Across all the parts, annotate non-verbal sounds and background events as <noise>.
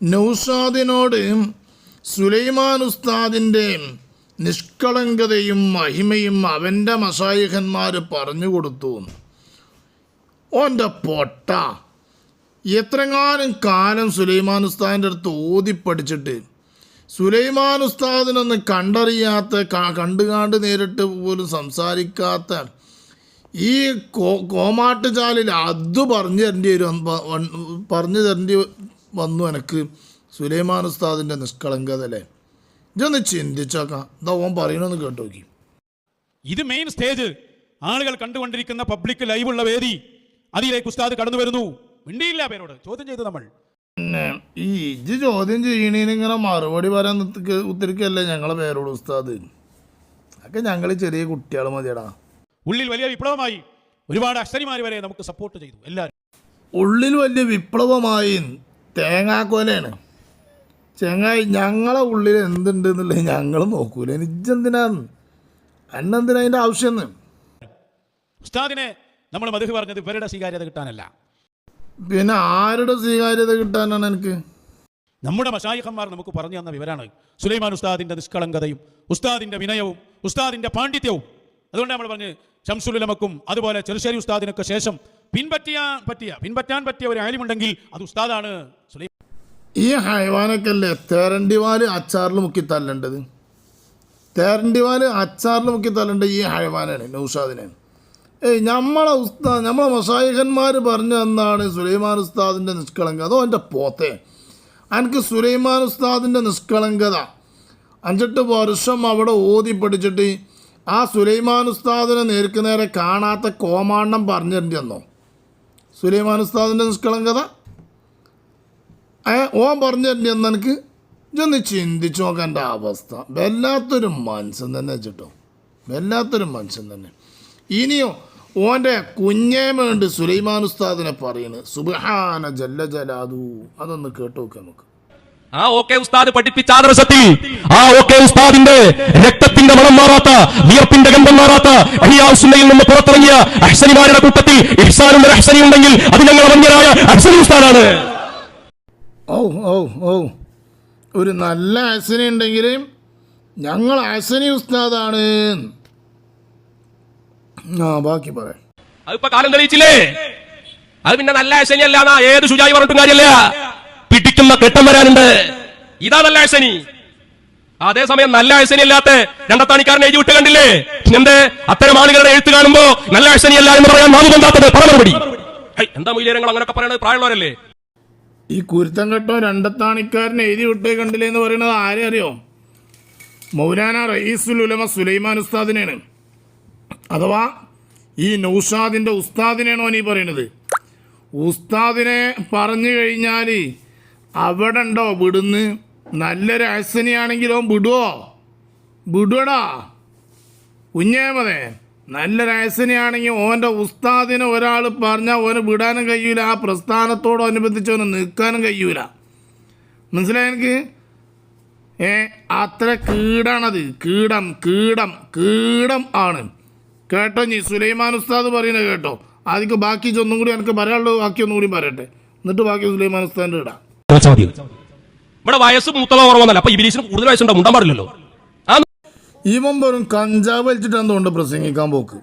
നൗഷാദിനോട് സുലൈമാൻ ഉസ്താദിന്റെ നിഷ്കളങ്കതയും മഹിമയും അവന്റെ മസായിഹന്മാർ പറഞ്ഞു കൊടുത്തു. ഓന്റെ പൊട്ട. എത്രങ്ങാനും കാലം സുലൈമാൻ ഉസ്താദിന്റെ അടുത്ത് ഓതി പഠിച്ചിട്ട് സുലൈമാൻ ഉസ്താദിനൊന്ന് കണ്ടറിയാത്ത കണ്ടു കണ്ടുകാണ്ട് നേരിട്ട് പോലും സംസാരിക്കാത്ത ഈ കോ കോമാട്ടുചാലിൽ അത് പറഞ്ഞു തരേണ്ടി വരും പറഞ്ഞു തരേണ്ടി വന്നു എനിക്ക് സുലൈമാൻ ഉസ്താദിന്റെ നിഷ്കളങ്കത അല്ലേ? ഇതൊന്ന് ചിന്തിച്ചേക്കാം. എന്താ ഓൻ പറയണമെന്ന് കേട്ടു നോക്കി. ഇത് മെയിൻ സ്റ്റേജ് ആളുകൾ കണ്ടുകൊണ്ടിരിക്കുന്ന പബ്ലിക് ലൈവുള്ള വേദി. അതിലേക്ക് ഉസ്താദ് കടന്നു വരുന്നു. മിണ്ടിയില്ല പേരോട്. ചോദ്യം ചെയ്തു നമ്മൾ. പിന്നെ ഈ ഇത് ചോദ്യം ചെയ്യണേന് ഇങ്ങനെ മറുപടി പറയാൻ ഉത്തരിക്ക- ഉത്തരിക്കല്ലേ ഞങ്ങളെ പേരോട് ഉസ്താദ്? അതൊക്കെ ഞങ്ങൾ ചെറിയ കുട്ടികൾ മതിയടാ. ഉള്ളിൽ വലിയ വിപ്ലവമായി ഒരുപാട് അക്ഷരിമാർ വരെ നമുക്ക് സപ്പോർട്ട് ചെയ്തു. എല്ലാവരും. ഉള്ളിൽ വലിയ വിപ്ലവമായി തേങ്ങാക്കോലയാണ് ചെങ്ങായി ഞങ്ങളെ ഉള്ളിൽ എന്തുണ്ട് എന്നുള്ളത് ഞങ്ങൾ നോക്കൂല. എനിക്കെന്തിനാന്ന് അന്നെന്തിനാ അതിന്റെ ആവശ്യം ഉസ്താദിനെ നമ്മൾ മധു പറഞ്ഞത് ഇവരുടെ സ്വീകാര്യത കിട്ടാനല്ല. പിന്നെ ആരുടെ സ്വീകാര്യത കിട്ടാനാണ് എനിക്ക്? നമ്മുടെ മഷായിഖന്മാർ നമുക്ക് പറഞ്ഞു തന്ന വിവരമാണ് സുലൈമാൻ ഉസ്താദിന്റെ നിഷ്കളങ്കതയും ഉസ്താദിന്റെ വിനയവും ഉസ്താദിന്റെ പാണ്ഡിത്യവും. അതുകൊണ്ടാണ് നമ്മൾ പറഞ്ഞ് ഷംസുലുലമക്കും അതുപോലെ ചെറുശ്ശേരി ഉസ്താദിനൊക്കെ ശേഷം പിൻപറ്റിയാൻ പറ്റിയ പിൻപറ്റാൻ പറ്റിയ ഒരു ആലിമുണ്ടെങ്കിൽ അത് ഉസ്താദാണ് ഈ ഹൈവാനൊക്കെ അല്ലേ തേരണ്ടിവാൽ അച്ചാറിൽ മുക്കി തല്ലേണ്ടത്? തേരണ്ടിവാൽ അച്ചാറിൽ മുക്കി തല്ലേണ്ടത് ഈ ഹൈവാനാണ് നൗഷാദിനെ. ഏയ് നമ്മളെ ഉസ്താദ് നമ്മളെ മഷായിഖന്മാർ പറഞ്ഞു എന്നാണ് സുലൈമാൻ ഉസ്താദിന്റെ നിഷ്കളങ്കത അതോ എന്റെ പോത്തെ? എനിക്ക് സുലൈമാൻ ഉസ്താദിന്റെ നിഷ്കളങ്കത. അഞ്ചെട്ട് വർഷം അവിടെ ഓതി പഠിച്ചിട്ട് ആ സുലൈമാൻ ഉസ്താദിനെ നേർക്ക് നേരെ കാണാത്ത കോമാണ്ണം പറഞ്ഞിട്ടുണ്ടെന്നോ സുലൈമാൻ ഉസ്താദിന്റെ നിഷ്കളങ്കത? ഏ ഓൻ പറഞ്ഞു തരണ്ടി എന്ന് എനിക്ക് ഇതൊന്ന് ചിന്തിച്ചു എന്റെ അവസ്ഥ. വല്ലാത്തൊരു മനുഷ്യൻ തന്നെ വെച്ചിട്ടോ വല്ലാത്തൊരു മനുഷ്യൻ തന്നെ. ഇനിയോ ഓന്റെ കുഞ്ഞേമുണ്ട് സുലൈമാൻ ഉസ്താദിനെ പറയുന്നത് സുബഹാന ജല്ല ജലാദു അതൊന്ന് കേട്ടു നോക്കാം നമുക്ക്. ആ ഓക്കെ ഉസ്താദ് പഠിപ്പിച്ച ആദർശത്തിൽ. ആ ഓക്കെ ഉസ്താദിന്റെ രക്തത്തിന്റെ മണം മാറാത്ത വിയർപ്പിന്റെ ഗന്ധം മാറാത്ത അഹിയാസുന്നയിൽ നിന്ന് പുറത്തിറങ്ങിയ അഹ്സനിമാരുടെ കൂട്ടത്തിൽ ഇഹ്സാനും ഒരു അഹ്സനി ഉണ്ടെങ്കിൽ അത് ഞങ്ങൾ അമഞ്ഞരായ അഹ്സനി ഉസ്താദാണ്. ഓ ഓ ഓ ഒരു നല്ല അഹ്സനി ഉണ്ടെങ്കിൽ ഞങ്ങൾ അഹ്സനി ഉസ്താദാണ്. ആ ബാക്കി പറയാം. അതിപ്പോ കാലം തെളിയിച്ചില്ലേ? അത് പിന്നെ നല്ല അഹ്സനി അല്ല ഏത് ശുചായി പറഞ്ഞിട്ടും കാര്യമില്ല. പിടിക്കുന്ന കെട്ടം വരാനുണ്ട്. ഇതാ നല്ല അഹ്സനി അതേസമയം നല്ല അഹ്സനി അല്ലാത്ത രണ്ടത്താണിക്കാരനെ എഴുതി വിട്ട് കണ്ടില്ലേ? എന്ത് അത്തരം ആളുകളുടെ എഴുത്ത് കാണുമ്പോ നല്ല അഹ്സനി അല്ല എന്ന് പറയാൻ നാമം എന്താത്തത് പറ മറുപടി. എന്താ മൂല്യങ്ങൾ അങ്ങനെയൊക്കെ പറയണത്? പ്രായമുള്ളവരല്ലേ? ഈ കുരുത്തം കെട്ടോ രണ്ടത്താണിക്കാരൻ എഴുതി വിട്ടേ കണ്ടില്ലേ എന്ന് പറയുന്നത് ആരെ അറിയോ? മൗലാന റയീസുൽ ഉലമ സുലൈമാൻ ഉസ്താദിനെയാണ്. അഥവാ ഈ നൗഷാദിന്റെ ഉസ്താദിനെയാണോ നീ പറയുന്നത് ഉസ്താദിനെ പറഞ്ഞു കഴിഞ്ഞാൽ അവിടെ ഉണ്ടോ വിടുന്ന്? നല്ല അസനിയാണെങ്കിലോ വിടുവോ? വിടുവടാ. കുഞ്ഞേമതേ നല്ല രഹസ്യനാണെങ്കിൽ ഓന്റെ ഉസ്താദിനെ ഒരാൾ പറഞ്ഞാൽ ഓന് വിടാനും കഴിയൂല. ആ പ്രസ്ഥാനത്തോടനുബന്ധിച്ച് ഓന് നിൽക്കാനും കഴിയൂല. മനസ്സിലായ എനിക്ക്? ഏ അത്ര കീടാണത്. കീടം കീടം കീടം ആണ്. കേട്ടോ നീ സുലൈമാൻ ഉസ്താദ് പറയുന്നത് കേട്ടോ. ആദ്യം ബാക്കി ഒന്നും കൂടി എനിക്ക് പറയാനുള്ളത് ബാക്കി ഒന്നും കൂടി പറയട്ടെ. എന്നിട്ട് ബാക്കി സുലൈമാൻ ഉസ്താദിന്റെ ഇടാം. ഇവിടെ വയസ്സ് മൂത്തലോ കുറവൊന്നല്ല. അപ്പൊ ഇബിലീസിന് കൂടുതൽ വയസ്സുണ്ടോ? മുണ്ടാൻ പാടില്ലല്ലോ. ഇവൻ വെറും കഞ്ചാവ് വലിച്ചിട്ട് തോന്നുന്നു പ്രസംഗിക്കാൻ പോക്ക്.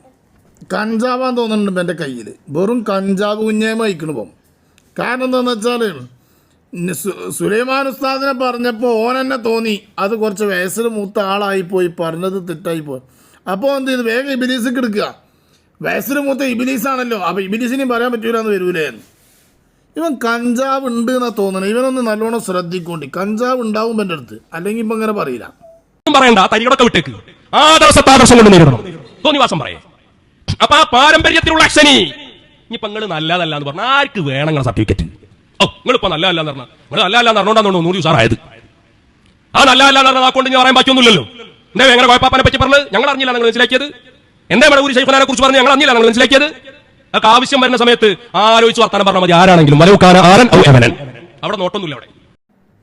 കഞ്ചാവാൻ തോന്നുന്നുണ്ട് എന്റെ കയ്യിൽ വെറും കഞ്ചാവ് കുഞ്ഞേമ വഹിക്കണ പോകും കാരണം എന്താണെന്ന് വെച്ചാൽ സുലൈമാൻ ഉസ്താദിനെ പറഞ്ഞപ്പോൾ ഓൻ തന്നെ തോന്നി. അത് കുറച്ച് വയസ്സിൽ മൂത്ത ആളായിപ്പോയി പറഞ്ഞത് തെറ്റായിപ്പോയി അപ്പോൾ എന്ത് ചെയ്തു? വേഗം ഇബിലീസ് എടുക്കുക. വയസ്സിൽ മൂത്ത ഇബിലീസാണല്ലോ. അപ്പോൾ ഇബിലീസിനെയും പറയാൻ പറ്റൂലെന്ന് വരൂലേ ഇവൻ കഞ്ചാവ് ഉണ്ട് എന്നാ തോന്നണേ. ഇവനൊന്ന് നല്ലോണം ശ്രദ്ധിക്കൊണ്ട്. കഞ്ചാവ് ഉണ്ടാവും എന്റെ അടുത്ത്. അല്ലെങ്കിൽ ഇപ്പം ഇങ്ങനെ പറയില്ല. പറയണ്ട. തരികളൊക്കെ വിട്ടേക്ക്. ആദർശത്തെ ആദർശം കൊണ്ട് നേരിടണം. തോന്നിവാസം പറയേ. അപ്പൊ ആ പാരമ്പര്യത്തിലുള്ള അക്ഷനി ഇനിയിപ്പൊ നിങ്ങൾ നല്ലതല്ല എന്ന് പറഞ്ഞാൽ ആർക്ക് വേണം നിങ്ങളെ സർട്ടിഫിക്കറ്റ് ഓ നിങ്ങളിപ്പോ നല്ലതല്ല എന്ന് പറഞ്ഞാൽ നിങ്ങൾ നല്ലതല്ല എന്ന് പറഞ്ഞോണ്ടാന്ന് തോന്നുന്നു നൂറ് ദിവസമായത് ആ നല്ലതല്ല എന്ന് പറഞ്ഞാൽ ഞാൻ പറയാൻ പറ്റൊന്നുമില്ലല്ലോ എന്താ എങ്ങനെ കോയപ്പാപ്പനെ പറ്റി പറഞ്ഞത്? ഞങ്ങൾ അറിഞ്ഞില്ല നിങ്ങൾ മനസ്സിലാക്കിയത്. എന്താ ഇവിടെ ഒരു ശൈഖുനാനെ കുറിച്ച് പറഞ്ഞു ഞങ്ങൾ അറിഞ്ഞില്ല നിങ്ങൾ മനസ്സിലാക്കിയത്. അതൊക്കെ ആവശ്യം വരുന്ന സമയത്ത് ആലോചിച്ച് വർത്താനം പറഞ്ഞാൽ മതി. ആരാണെങ്കിലും. വലവുക്കാരൻ ആരൻ അവിടെ എവനൻ. അവിടെ നോട്ടൊന്നുമില്ല അവിടെ.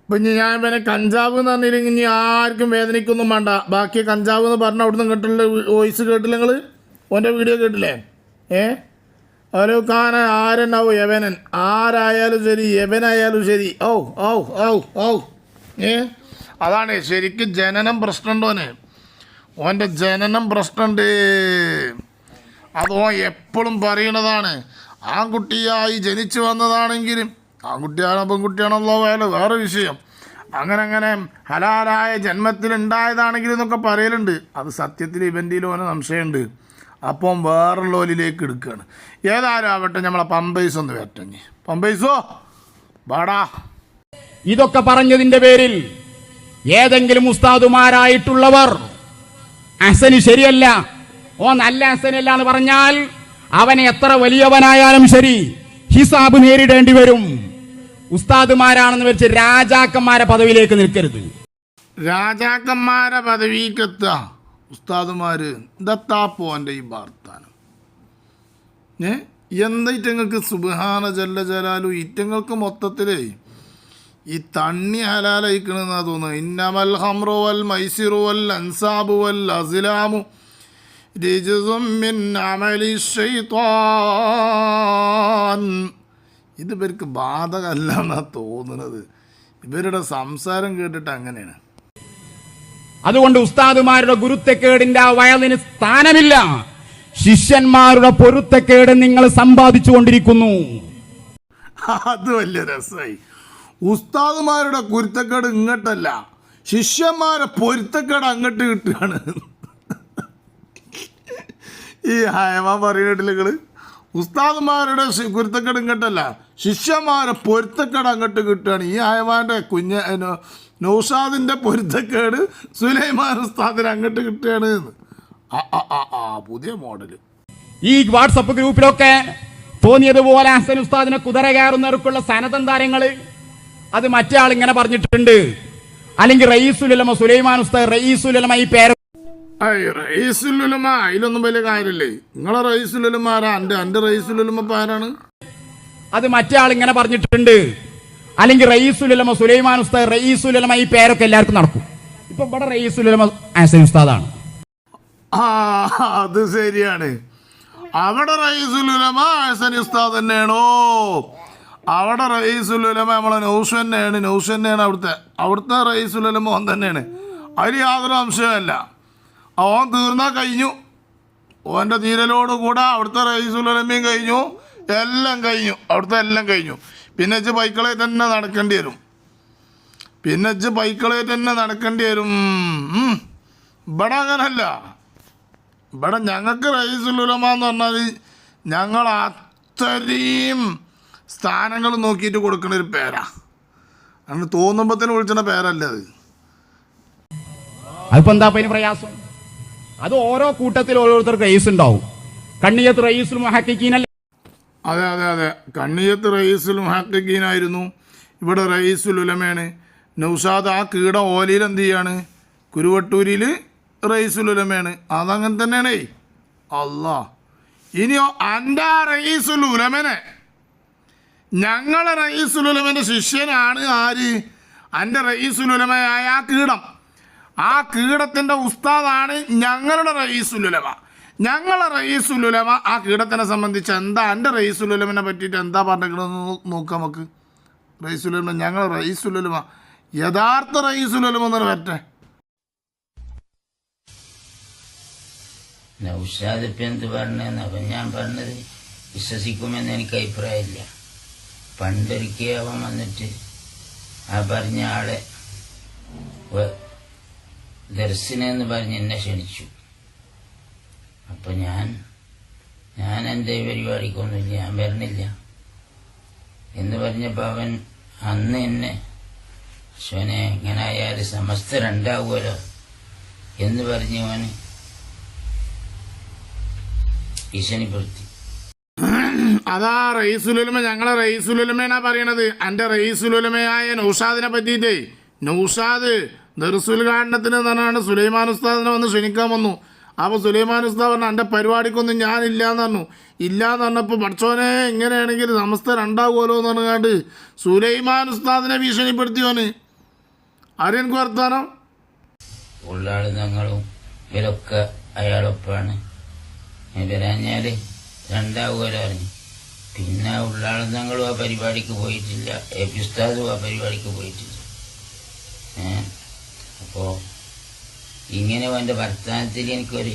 ഇപ്പൊ ഞാൻ പിന്നെ കഞ്ചാവ് എന്ന് പറഞ്ഞില്ലെങ്കിൽ ഇനി ആർക്കും വേദനിക്കൊന്നും വേണ്ട. ബാക്കി കഞ്ചാവ് എന്ന് പറഞ്ഞാൽ അവിടുന്ന് കേട്ടില്ല വോയിസ് കേട്ടില്ല നിങ്ങൾ ഓന്റെ വീഡിയോ കേട്ടില്ലേ? ഏ? അലോക്കാന ആരൻ ഔ യവനൻ ആരായാലും ശരി യവനായാലും ശരി. ഔ ഔ ഔ ഔ. ഏ? അതാണ് ശരിക്കും ജനനം പ്രശ്നമുണ്ടോന് ഓന്റെ ജനനം പ്രശ്നമുണ്ട് അതോ എപ്പോഴും പറയണതാണ് ആൺകുട്ടിയായി ജനിച്ചു വന്നതാണെങ്കിലും ആൺകുട്ടിയാണോ പെൺകുട്ടിയാണല്ലോ വേല വേറെ വിഷയം. അങ്ങനെ അങ്ങനെ ഹലാലായ ജന്മത്തിൽ ഉണ്ടായതാണെങ്കിലും എന്നൊക്കെ പറയലുണ്ട്. അത് സത്യത്തിൽ ഇവന്റെയിൽ ഓന് സംശയമുണ്ട്. അപ്പം വേറുള്ളോലിലേക്ക് എടുക്കുകയാണ്. ഏതായാലും ആവട്ടെ നമ്മളെ പമ്പൈസ് ഒന്ന് വരട്ടെ പമ്പൈസോ വാടാ. ഇതൊക്കെ പറഞ്ഞതിന്റെ പേരിൽ ഏതെങ്കിലും ഉസ്താദുമാരായിട്ടുള്ളവർ അസന് ശരിയല്ല ഓ നല്ല അസനല്ല എന്ന് പറഞ്ഞാൽ അവൻ എത്ര വലിയവനായാലും ശരി ഹിസാബ് നേരിടേണ്ടി വരും. ഉസ്താദുമാരാണെന്ന് വെച്ച് രാജാക്കന്മാരെ പദവിയിലേക്ക് നിൽക്കരുത്. രാജാക്കന്മാരെ പദവിക്കെത്തുക ഉസ്താദുമാര് ദത്താ പോന്റെ ഈ വാർത്താനം. ഏ? എന്താ ഇറ്റങ്ങൾക്ക് സുബഹാന ജല്ല ജലാലു ഇറ്റങ്ങൾക്ക് മൊത്തത്തിലേ ഈ തണ്ണി ഹലാലയിക്കണെന്നാ തോന്നുന്നത് ഇന്നമൽ ഹംറു വൽ മൈസിറു വൽ അൻസാബു വൽ അസിലാമു ഇത് ഇവർക്ക് ബാധകമല്ല എന്നാ തോന്നുന്നത്. ഇവരുടെ സംസാരം കേട്ടിട്ട് അങ്ങനെയാണ്. അതുകൊണ്ട് ഉസ്താദുമാരുടെ ഗുരുത്തക്കേടിന്റെ ആ വയലിന് സ്ഥാനമില്ല. ശിഷ്യന്മാരുടെ പൊരുത്തക്കേട് നിങ്ങൾ സമ്പാദിച്ചുകൊണ്ടിരിക്കുന്നു. അത് വലിയ രസമായി ഉസ്താദുമാരുടെ കുരുത്തക്കേട് ഇങ്ങോട്ടല്ല. ശിഷ്യന്മാരെ പൊരുത്തക്കേട് അങ്ങോട്ട് കിട്ടുകയാണ്. ഈ ഹയമാൻ പറയുന്നില്ല നിങ്ങൾ ഉസ്താദുമാരുടെ കുരുത്തക്കേട് ഇങ്ങോട്ടല്ല. ശിഷ്യന്മാരെ പൊരുത്തക്കേട് അങ്ങോട്ട് കിട്ടുകയാണ്. ഈ ഹയമാന്റെ കുഞ്ഞ നൗഷാദിന്റെ പൊരുത്തക്കേട് സുലൈമാൻ ഉസ്താദിന് അങ്ങോട്ട് കിട്ടുകയാണ് എന്ന്. പുതിയ മോഡൽ. ഈ വാട്സപ്പ് ഗ്രൂപ്പിലൊക്കെ തോന്നിയതുപോലെ ഹസൻ ഉസ്താദിനെ കുതിര കയറുന്നവർക്കുള്ള സനതം താരങ്ങൾ അത് മറ്റേ ആൾ ഇങ്ങനെ പറഞ്ഞിട്ടുണ്ട്. അല്ലെങ്കിൽ റയീസുലമ സുലൈമാൻ ഉസ്താദ് റയീസുലമ ഈ പേര് അയ്യ റയീസുലുലമ അതിലൊന്നും വലിയ കാര്യമില്ലേ? നിങ്ങളെ റയീസുലുലമ ആരാ? എന്റെ എന്റെ റയീസുലുലമ ഇപ്പം ആരാണ്? അത് മറ്റേ ആൾ ഇങ്ങനെ പറഞ്ഞിട്ടുണ്ട്. അല്ലെങ്കിൽ റയീസുലമ സുലൈമാൻ ഉസ്താദ് റയീസുലമ ഈ പേരൊക്കെ എല്ലാവർക്കും നടക്കും. ഇപ്പൊ ഇവിടെ റയീസുലമ ഹസൻ ഉസ്താദാണ്. ആ അത് ശരിയാണ്. അവിടെ റയീസുലമ ഹസൻ ഉസ്താദ് തന്നെയാണോ? അവിടെ റയീസുലമ നമ്മളെ നൗഷൻ തന്നെയാണ്. നൗഷൻ തന്നെയാണ് അവിടുത്തെ അവിടുത്തെ റയീസുലുലമ ഓൻ തന്നെയാണ്. അതിൽ യാതൊരു സംശയമല്ല ഓൻ തീർന്നാ കഴിഞ്ഞു. ഓന്റെ തീരലോട് കൂടെ അവിടുത്തെ റൈസുലമ്മയും കഴിഞ്ഞു. എല്ലാം കഴിഞ്ഞു. അവിടുത്തെ എല്ലാം കഴിഞ്ഞു. പിന്നെ വെച്ച് ബൈക്കളെ തന്നെ നടക്കേണ്ടി വരും. പിന്നെ വെച്ച് ബൈക്കളെ തന്നെ നടക്കേണ്ടി വരും. ഇവിടെ അങ്ങനല്ല. ഇവിടെ ഞങ്ങൾക്ക് റയീസുലുലമ എന്ന് പറഞ്ഞാൽ ഞങ്ങൾ അത്രയും സ്ഥാനങ്ങൾ നോക്കിയിട്ട് കൊടുക്കുന്ന ഒരു പേരാ. അങ്ങനെ തോന്നുമ്പോഴത്തേന് വിളിച്ചിട്ട് പേരല്ല അത്? അതിപ്പോ എന്താ പ്രയാസം? അത് ഓരോ കൂട്ടത്തിൽ ഓരോരുത്തർക്ക് റയീസ് ഉണ്ടാവും. കണ്ണിയത്ത് റൈസുൽ മുഹക്കിക്കീനല്ല അതെ അതെ അതെ. കണ്ണിയത്ത് റൈസുൽ മുഹക്കീനായിരുന്നു ഇവിടെ റൈസുൽ ഉലമയാണ്. നൗഷാദ് ആ കീട ഓലയിൽ എന്ത് ചെയ്യാണ്? കുരുവട്ടൂരിൽ റയീസുൽ ഉലമയാണ്. അതങ്ങനെ തന്നെയാണേ. അല്ലാ ഇനിയോ എന്റെ റയീസുൽ ഉലമനെ? ഞങ്ങളെ റയീസുൽ ഉലമന്റെ ശിഷ്യനാണ് ആര്? എന്റെ റയീസുൽ ഉലമയായ ആ കീടം. ആ കീടത്തിന്റെ ഉസ്താദാണ് ഞങ്ങളുടെ റയീസുലുലമ. ഞങ്ങളെ റയീസുലുലമ ആ കീടത്തിനെ സംബന്ധിച്ച് എന്താ എന്റെ റയീസുലുലമിനെ പറ്റിയിട്ട് എന്താ പറഞ്ഞിരിക്കണമെന്ന് നോക്കാം നമുക്ക്. റയീസുലുലമ ഞങ്ങൾ റയീസുലുലമ. യഥാർത്ഥ റയീസുലുലമ എന്നൊരു പറ്റേ നൗഷാദ് ഇപ്പം എന്ത് പറഞ്ഞെന്ന്? അപ്പം ഞാൻ പറഞ്ഞത് വിശ്വസിക്കുമെന്ന് എനിക്ക് അഭിപ്രായമില്ല. പണ്ടൊരിക്കൽ അവൻ വന്നിട്ട് ആ പറഞ്ഞ ആളെ ദർശനെന്ന് പറഞ്ഞ് എന്നെ ക്ഷണിച്ചു. അപ്പൊ ഞാൻ ഞാൻ എന്റെ പരിപാടിക്കൊന്നുമില്ല ഞാൻ വരണില്ല. എന്ന് പറഞ്ഞപ്പോൾ അവൻ അന്ന് എന്നെ ശിവനെ ഇങ്ങനെ ആയാലും സമസ്തരുണ്ടാവുമല്ലോ എന്ന് പറഞ്ഞ് അവന് ഭീഷണിപ്പെടുത്തി അതാ റയീസുലുലമ ഞങ്ങളെ റയീസുലുലമേനാ പറയണത്. എന്റെ റയീസുലുലമയായ നൗഷാദിനെ പറ്റിയിട്ടേ. നൗഷാദ് ദർസുൽ കാണത്തിന് തന്നെയാണ് സുലൈമാൻ ഉസ്താദിനെ വന്ന് ക്ഷണിക്കാൻ വന്നു. അപ്പോൾ സുലൈമാൻ ഉസ്താദ് പറഞ്ഞു എന്റെ പരിപാടിക്കൊന്നും ഞാനില്ല എന്ന് പറഞ്ഞു. ഇല്ല എന്ന് പറഞ്ഞപ്പോൾ പഠിച്ചോനെ എങ്ങനെയാണെങ്കിൽ സമസ്ത രണ്ടാകുമല്ലോ എന്ന് പറഞ്ഞാണ്ട് സുലൈമാൻ ഉസ്താദിനെ ഭീഷണിപ്പെടുത്തിയോന് ആരെനിക്ക് വർത്താനം? ഉള്ളാൾ ഞങ്ങളും ഇവരൊക്കെ അയാളൊപ്പാണ്. ഇവരഞ്ഞാൽ രണ്ടാവുമല്ലോ അറിഞ്ഞു പിന്നെ ഉള്ളാളങ്ങളും ആ പരിപാടിക്ക് പോയിട്ടില്ല. എ പി ഉസ്താദും ആ പരിപാടിക്ക് പോയിട്ടില്ല. ഏ? അപ്പോ ഇങ്ങനെ എന്റെ വർത്തമാനത്തിൽ എനിക്കൊരു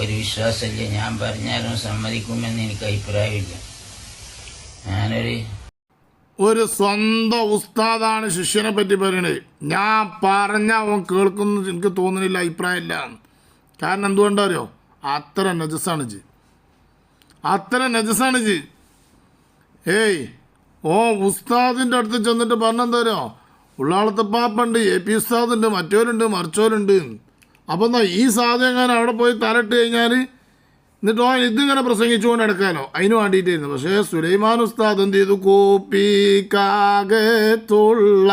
ഒരു വിശ്വാസമില്ല. ഞാൻ പറഞ്ഞാലും സമ്മതിക്കുമെന്ന് എനിക്ക് അഭിപ്രായമില്ല. ഞാനൊരു ഒരു സ്വന്തം ഉസ്താദാണ് ശിഷ്യനെ പറ്റി പറയുന്നത് ഞാൻ പറഞ്ഞ അവൻ കേൾക്കുന്നത് എനിക്ക് തോന്നുന്നില്ല അഭിപ്രായമില്ല. കാരണം എന്തുകൊണ്ടറിയോ അത്ര നജസാണ് ജി. അത്ര നജസാണ് ജി. ഏയ് ഓ ഉസ്താദിന്റെ അടുത്ത് ചെന്നിട്ട് പറഞ്ഞെന്താ ഉള്ളാളത്തെ പാപ്പുണ്ട് എ പി ഉസ്താദുണ്ട് മറ്റവരുണ്ട് മറിച്ചവരുണ്ട്. അപ്പം എന്നാൽ ഈ സാധനം എങ്ങനെ അവിടെ പോയി തരട്ട് കഴിഞ്ഞാൽ എന്നിട്ട് ഓൻ ഇതിങ്ങനെ പ്രസംഗിച്ചുകൊണ്ട് എടുക്കാനോ അതിന് വേണ്ടിയിട്ടായിരുന്നു. പക്ഷേ സുലൈമാൻ ഉസ്താദ് എന്ത് ചെയ്തു? കോപ്പിക്കാകത്തുള്ള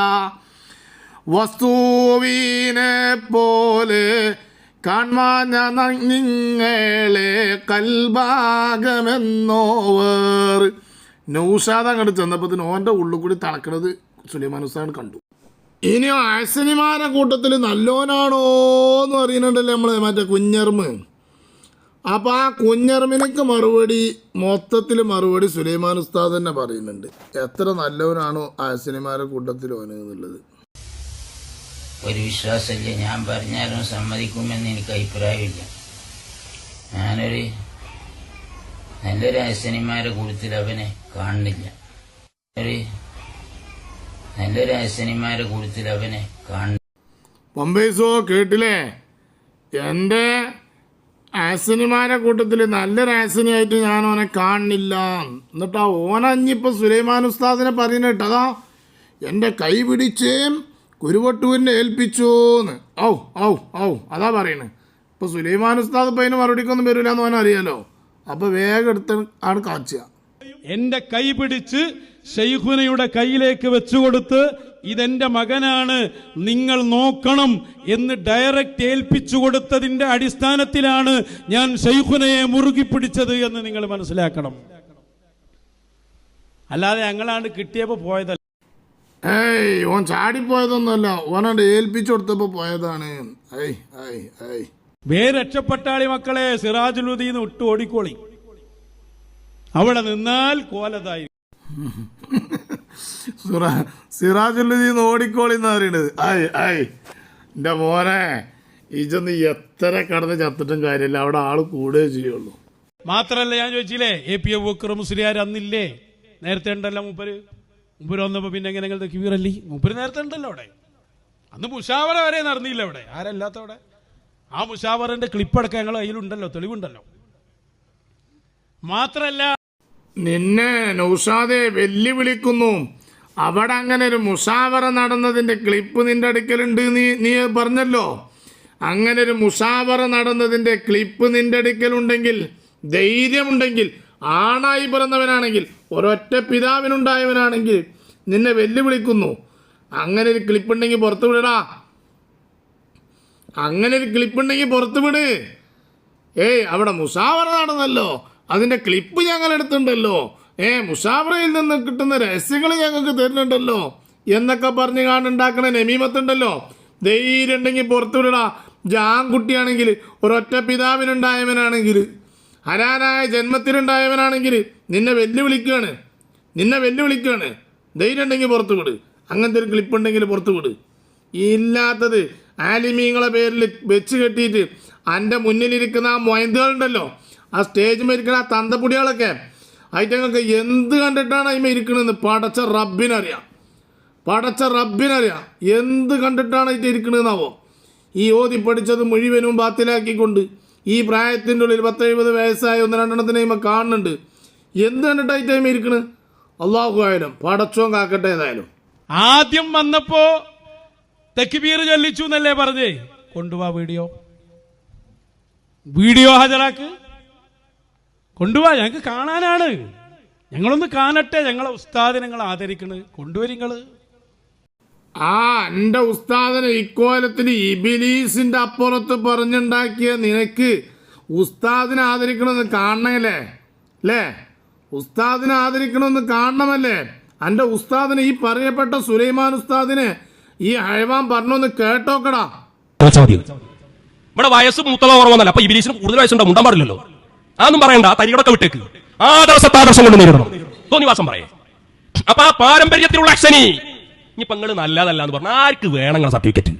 വസ്തുവിനെ പോലെ കാൺമാ ഞാൻ നിങ്ങളെ കൽഭാഗമെന്നോവർ. നൗഷാദ് അങ്ങോട്ട് ചെന്നപ്പോൾ ഓന്റെ ഉള്ളിൽ കൂടി തളക്കണത് സുലൈമാൻ ഉസ്താദ് കണ്ടു. ഇനിയോ ആഴ്സനിമാരെ കൂട്ടത്തിൽ നല്ലവനാണോ എന്ന് പറയുന്നുണ്ടല്ലേ നമ്മൾ മറ്റേ കുഞ്ഞർമ്മ. അപ്പോൾ ആ കുഞ്ഞർമിനക്ക് മറുപടി മൊത്തത്തിൽ മറുപടി സുലൈമാൻ ഉസ്താദ് തന്നെ പറയുന്നുണ്ട്. എത്ര നല്ലവനാണോ ആ സിനിമാരെ കൂട്ടത്തിൽ ഓന് എന്നുള്ളത്. ഒരു വിശ്വാസമില്ല. ഞാൻ പറഞ്ഞാലും സമ്മതിക്കുമെന്ന് എനിക്ക് അഭിപ്രായമില്ല. ഞാനൊരു നല്ലൊരു അസനിമാരെ കൂട്ടത്തിൽ അവനെ കാണുന്നില്ല. ഒരു നല്ലൊരു അസനിമാരെ കൂട്ടത്തിൽ അവനെ കാണുന്നില്ല പമ്പേസോ കേട്ടില്ലേ? എന്റെ ആസിനിമാരെ കൂട്ടത്തിൽ നല്ലൊരു ആസിനിയായിട്ട് ഞാൻ ഓനെ കാണുന്നില്ല എന്നിട്ട് ആ ഓനഞ്ഞിപ്പോൾ സുലൈമാൻ ഉസ്താദിനെ പറയുന്ന കേട്ടതാ? എന്റെ കൈ പിടിച്ചേം കുരുവട്ടൂരിനെ ഏൽപ്പിച്ചോന്ന്. ഔ ഔ ഔ അതാ പറയണേ. ഇപ്പോൾ സുലൈമാൻ ഉസ്താദ് ഇപ്പം അതിന് മറുപടിക്കൊന്നും വരില്ല എന്ന് ഓനറിയാലോ? അപ്പോൾ വേഗം എടുത്ത് ആണ് കാച്ചുക. എന്റെ കൈ പിടിച്ച് ഷെയ്ഖുനയുടെ കയ്യിലേക്ക് വെച്ചുകൊടുത്ത് ഇതെന്റെ മകനാണ് നിങ്ങൾ നോക്കണം എന്ന് ഡയറക്റ്റ് ഏൽപ്പിച്ചു കൊടുത്തതിന്റെ അടിസ്ഥാനത്തിലാണ് ഞാൻ ഷെയ്ഖുനയെ മുറുകി പിടിച്ചത് എന്ന് നിങ്ങൾ മനസ്സിലാക്കണം. അല്ലാതെ ഞങ്ങളാണ് കിട്ടിയപ്പോ പോയതല്ല. ഏയ് ഓൻ ചാടിപ്പോയതൊന്നുമല്ല. ഓനോട് ഏൽപ്പിച്ചു കൊടുത്തപ്പോൾ പോയതാണ്. വേരക്ഷപ്പെട്ടാളി മക്കളെ സിറാജുലുദ്ദീന്ന് വിട്ടു ഓടിക്കോളി. അവിടെ നിന്നാൽ കോലതായി <laughs> സുറാ സിറാജുല്ലുദ്ദീൻ ഓടിക്കോളിന്ന് പറയണത്. ആയ് ആയ് എന്റെ മോനെ ഇജൊന്ന് എത്ര കടന്ന് ചത്തിട്ടും കാര്യമില്ല. അവിടെ ആൾ കൂടുകയേ ചെയ്യുള്ളൂ. മാത്രല്ല ഞാൻ ചോദിച്ചില്ലേ എ പി അബൂക്കർ മുസ്ലിയാർ അന്നില്ലേ? നേരത്തെ ഉണ്ടല്ലോ മൂപ്പര്. മൂപ്പര് വന്നപ്പോ പിന്നെ എങ്ങനെ നിങ്ങൾ ക്യൂറല്ലി മൂപ്പര് നേരത്തെ ഉണ്ടല്ലോ അവിടെ. അന്ന് മുഷാവറ വരെ നടന്നില്ല അവിടെ. ആരല്ലാത്തവിടെ ആ മുഷാവറിന്റെ ക്ലിപ്പടക്കം ഞങ്ങൾ കയ്യിലുണ്ടല്ലോ തെളിവുണ്ടല്ലോ. മാത്രല്ല നിന്നെ നൗഷാദെ വെല്ലുവിളിക്കുന്നു. അവിടെ അങ്ങനെ ഒരു മുസാവറ നടന്നതിന്റെ ക്ലിപ്പ് നിന്റെ അടുക്കലുണ്ട് നീ നീ പറഞ്ഞല്ലോ. അങ്ങനെ ഒരു മുസാവറ നടന്നതിന്റെ ക്ലിപ്പ് നിന്റെ അടുക്കലുണ്ടെങ്കിൽ ധൈര്യമുണ്ടെങ്കിൽ ആണായി പിറന്നവനാണെങ്കിൽ ഒരൊറ്റ പിതാവിനുണ്ടായവനാണെങ്കിൽ നിന്നെ വെല്ലുവിളിക്കുന്നു. അങ്ങനെ ഒരു ക്ലിപ്പ് ഉണ്ടെങ്കിൽ പുറത്തു വിടടാ. അങ്ങനെ ഒരു ക്ലിപ്പ് ഉണ്ടെങ്കിൽ പുറത്തു വിട്. ഏയ് അവിടെ മുസാവറ നടന്നല്ലോ. അതിന്റെ ക്ലിപ്പ് ഞങ്ങൾ എടുത്തിട്ടുണ്ടല്ലോ. ഏ മുഷാവറയിൽ നിന്ന് കിട്ടുന്ന രഹസ്യങ്ങൾ ഞങ്ങൾക്ക് തരുന്നുണ്ടല്ലോ. എന്നൊക്കെ പറഞ്ഞ് കാണുണ്ടാക്കണ നമീമത്തുണ്ടല്ലോ. ധൈര്യം ഉണ്ടെങ്കിൽ പുറത്തു ജാങ്കുട്ടിയാണെങ്കിൽ ഒരൊറ്റ പിതാവിനുണ്ടായവനാണെങ്കിൽ ഹരാനായ ജന്മത്തിലുണ്ടായവനാണെങ്കിൽ നിന്നെ വെല്ലുവിളിക്കുകയാണ്. നിന്നെ വെല്ലുവിളിക്കുകയാണ്. ധൈര്യം ഉണ്ടെങ്കിൽ പുറത്തു വിട് അങ്ങനത്തെ ഒരു ക്ലിപ്പ് ഉണ്ടെങ്കിൽ പുറത്തു വിട് ഇല്ലാത്തത് ആലിമീങ്ങളെ പേരിൽ വെച്ച് കെട്ടിയിട്ട് എന്റെ മുന്നിലിരിക്കുന്ന ആ മൊയന്തുകളുണ്ടല്ലോ. ആ സ്റ്റേജുമേ ഇരിക്കണ ആ തന്തപ്പൊടികളൊക്കെ അതിറ്റങ്ങൾക്ക് എന്ത് കണ്ടിട്ടാണ് അതിമ ഇരിക്കണമെന്ന് പടച്ച റബ്ബിനറിയാം. പടച്ച റബ്ബിനറിയാം. എന്ത് കണ്ടിട്ടാണ് അതിന്റെ ഇരിക്കണമെന്നാവോ ഈ ഓതി പഠിച്ചത് മുഴുവനും ബാത്തിലാക്കിക്കൊണ്ട് ഈ പ്രായത്തിന്റെ ഉള്ളിൽ പത്തെഴുപത് വയസ്സായ ഒന്ന് രണ്ടെണ്ണത്തിനെ കഴിയുമ്പോൾ കാണുന്നുണ്ട്. എന്ത് കണ്ടിട്ടായിട്ട് ടൈം ഇരിക്കണ്? അള്ളാഹു ആയാലും പടച്ചോൻ കാക്കട്ടെ ഏതായാലും. ആദ്യം വന്നപ്പോ തെക്കുബീർ ചൊല്ലിച്ചു എന്നല്ലേ പറഞ്ഞേ? കൊണ്ടുപോവാ വീഡിയോ. വീഡിയോ ഹാജരാക്ക്. കൊണ്ടുപോവാ ഞങ്ങൾക്ക് കാണാനാണ്. ഞങ്ങളൊന്ന് കാണട്ടെ ഞങ്ങളെ ഉസ്താദിനെ നിങ്ങൾ ആദരിക്കണ്. കൊണ്ടുവരിങ്ങൾ ആ എന്റെ ഉസ്താദിനെ ഇക്കോലത്തിൽ ഇബിലീസിന്റെ അപ്പുറത്ത് പറഞ്ഞുണ്ടാക്കിയ നിനക്ക് ഉസ്താദിനെ ആദരിക്കണമെന്ന് കാണണമല്ലേ? അല്ലേ ഉസ്താദിനെ ആദരിക്കണമെന്ന് കാണണമല്ലേ? എന്റെ ഉസ്താദിനെ ഈ പറയപ്പെട്ട സുലൈമാൻ ഉസ്താദിനെ ഈ ഹൈവാൻ പറഞ്ഞൊന്ന് കേട്ടോക്കടാ. ഇവിടെ വയസ്സ് മൂത്തതോ കുറവൊന്നല്ല അപ്പൊ ഇബിലീസിന് കൂടുതൽ വയസ്സുണ്ടോ? മുണ്ടാൻ പാടില്ലല്ലോ. അതൊന്നും പറയണ്ട തരികളൊക്കെ വിട്ടേക്ക്. ആദർശം കൊണ്ട് നേരിടണം. തോന്നിവാസം പറയേ. അപ്പൊ ആ പാരമ്പര്യത്തിലുള്ള അക്ഷനി ഇനിയിപ്പൊ നിങ്ങൾ നല്ലതല്ല എന്ന് പറഞ്ഞാൽ ആർക്ക് വേണം സർട്ടിഫിക്കറ്റ്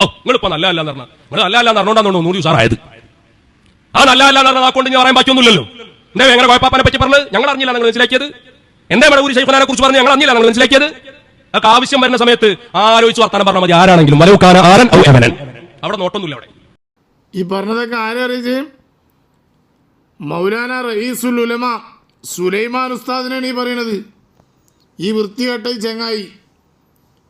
ഓ നിങ്ങളിപ്പോ നല്ലതല്ല എന്ന് പറഞ്ഞാൽ നിങ്ങൾ നല്ലതല്ല എന്ന് പറഞ്ഞോണ്ടാണ് നൂറ് ദിവസമായത്. ആ നല്ലതല്ല എന്ന് പറഞ്ഞാൽ കൊണ്ട് പറയാൻ പറ്റൊന്നുമില്ലല്ലോ എന്താ എങ്ങനെ കോയപ്പാപ്പനെ പറ്റി പറഞ്ഞത്? ഞങ്ങൾ അറിഞ്ഞില്ല നിങ്ങൾ മനസ്സിലാക്കിയത്. എന്താ ഇവിടെ ഒരു ശൈഫനെ കുറിച്ച് പറഞ്ഞു ഞങ്ങൾ അറിഞ്ഞില്ല നിങ്ങൾ മനസ്സിലാക്കിയത്. അതൊക്കെ ആവശ്യം വരുന്ന സമയത്ത് ആലോചിച്ച് വർത്താനം പറഞ്ഞാൽ മതി. ആരാണെങ്കിലും. വലവുക്കാന ആരൻ അവിടെ നോട്ടൊന്നുമില്ല അവിടെ. ഈ പറഞ്ഞതൊക്കെ ആരെ അറിയിച്ച് മൗലാന റയീസുൽ ഉലമ സുലൈമാൻ ഉസ്താദിനാണ് ഈ പറയണത് ഈ വൃത്തികെട്ട ചെങ്ങായി.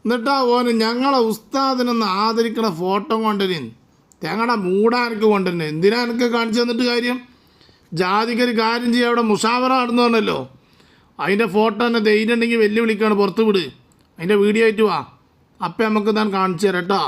എന്നിട്ടാ ഓന് ഞങ്ങളെ ഉസ്താദിനൊന്ന് ആദരിക്കണ ഫോട്ടോ കൊണ്ടുവരി ഞങ്ങളുടെ മൂടാനക്ക് കൊണ്ടുവരുന്നത് എന്തിനാ എനിക്ക് കാണിച്ചു തന്നിട്ട് കാര്യം? ജാതിക്കൊരു കാര്യം ചെയ്യുക അവിടെ മുഷാവറ നടന്നു പറഞ്ഞല്ലോ. അതിന്റെ ഫോട്ടോ തന്നെ ധൈര്യം ഉണ്ടെങ്കിൽ വെല്ലുവിളിക്കാണ് പുറത്ത് വിട്. അതിന്റെ വീഡിയോ ആയിട്ട് വാ. അപ്പം നമുക്ക് ഞാൻ കാണിച്ചു തരാം കേട്ടോ.